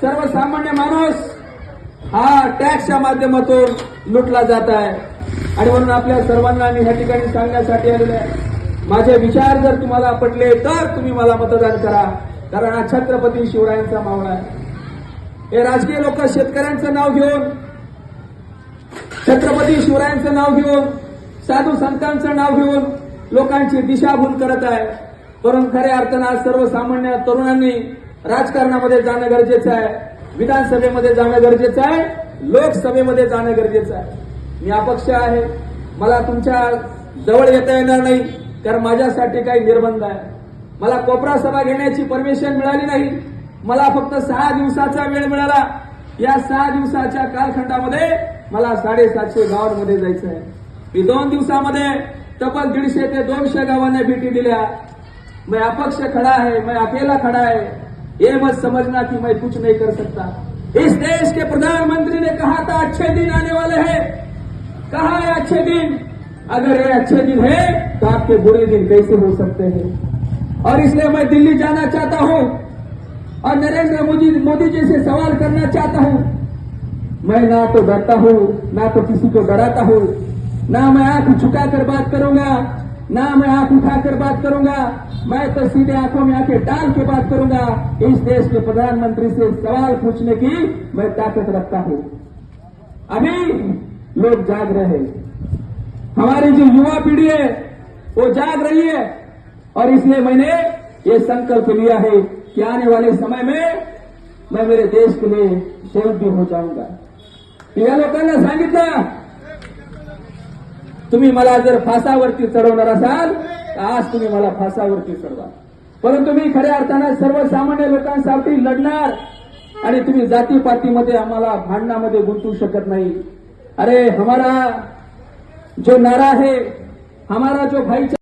सर्वसामान्य माणूस हा टॅक्सच्या माध्यमातून लुटला जात आहे. आणि म्हणून आपल्या सर्वांना मी ह्या ठिकाणी सांगण्यासाठी आलेलो आहे. माझे विचार जर तुम्हाला पटले तर तुम्ही मला मतदान करा. कारण हा छत्रपती शिवरायांचा मावळा आहे. हे राजकीय लोक शेतकऱ्यांचं नाव घेऊन छत्रपती शिवरायांचं नाव घेऊन साधू संतांचं नाव घेऊन लोकांची दिशाभूल करत आहे. परंतु खऱ्या अर्थानं आज सर्वसामान्य तरुणांनी राजकारणामध्ये जाणं गरजेचं आहे. विधानसभेमध्ये जाणं गरजेचं आहे. लोकसभेमध्ये जाणं गरजेचं आहे. मी अपक्ष आहे. मला तुमच्या जवळ येता येणार नाही कारण माझ्यासाठी काही निर्बंध आहे. मला कोपरा सभा घेण्याची परमिशन मिळाली नाही. मला फक्त सहा दिवसाचा वेळ मिळाला. या सहा दिवसाच्या कालखंडामध्ये मला साडेसातशे गावांमध्ये जायचं आहे. मी दोन दिवसामध्ये तब्बल दीडशे ते दोनशे गावांना भेटी दिल्या. मी अपक्ष खड़ा आहे. मी अकेला खड़ा आहे. ये मत समझना कि मैं कुछ नहीं कर सकता। इस देश के प्रधानमंत्री ने कहा था, अच्छे दिन आने वाले हैं। कहा है अच्छे दिन? अगर ये अच्छे दिन है तो आपके बुरे दिन कैसे हो सकते हैं? और इसलिए मैं दिल्ली जाना चाहता हूँ। और नरेंद्र मोदी मोदी जी से सवाल करना चाहता हूँ। मैं ना तो डरता हूँ, ना तो किसी को डराता हूँ। ना मैं आँख झुकाकर बात करूँगा। ना मैं आँख उठाकर बात करूँगा। मैं तो सीधे आँखों में आँखें डाल के बात करूँगा। इस देश के प्रधानमंत्री से सवाल पूछने की मैं ताकत रखता हूँ। अभी लोग जाग रहे हैं। हमारी जो युवा पीढ़ी है, वो जाग रही है। और इसलिए मैंने ये संकल्प लिया है कि आने वाले समय में मैं मेरे देश के लिए शहीद भी हो जाऊँगा। या लोकांना सांगितलं तुम्ही मला जर फासावरती चढवणार असाल तर आज तुम्ही मला फासावरती चढवा. परंतु मी खऱ्या अर्थानं सर्वसामान्य लोकांसाठी लढणार आणि तुम्ही जातीपातीमध्ये आम्हाला भांडणामध्ये गुंतवू शकत नाही. अरे हमारा जो नारा है हमारा जो भाईचारा